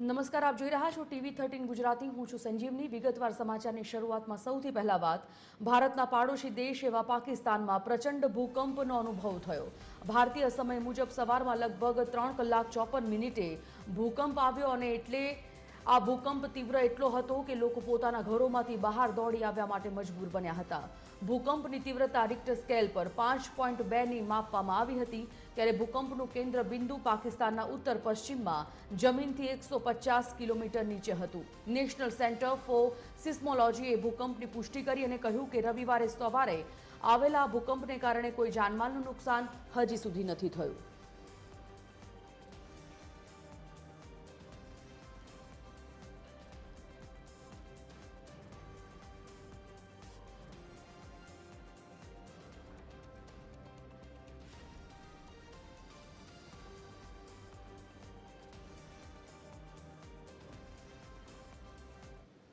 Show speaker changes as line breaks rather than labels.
નમસ્કાર, આપ જોઈ રહ્યા છો ટીવી થર્ટીન ગુજરાતી. હું છું સંજીવની. વિગતવાર સમાચારની શરૂઆતમાં સૌથી પહેલા વાત. ભારતના પાડોશી દેશ એવા પાકિસ્તાનમાં પ્રચંડ ભૂકંપનો અનુભવ થયો. ભારતીય સમય મુજબ સવારમાં લગભગ ત્રણ કલાક ચોપન મિનિટે ભૂકંપ આવ્યો અને એટલે આ ભૂકંપ તીવ્ર એટલો હતો કે લોકો પોતાના ઘરોમાંથી બહાર દોડી આવ્યા માટે મજબૂર બન્યા હતા. ભૂકંપની તીવ્રતા રિક્ટર સ્કેલ પર પાંચ પોઈન્ટ બેની માપવામાં આવી હતી. ત્યારે ભૂકંપનું કેન્દ્ર બિંદુ પાકિસ્તાનના ઉત્તર પશ્ચિમમાં, જમીનથી એકસો પચાસ કિલોમીટર નીચે હતું. નેશનલ સેન્ટર ફોર સિસ્મોલોજીએ ભૂકંપની પુષ્ટિ કરી અને કહ્યું કે રવિવારે સવારે આવેલા ભૂકંપને કારણે કોઈ જાનમાલનું નુકસાન હજી સુધી નથી થયું.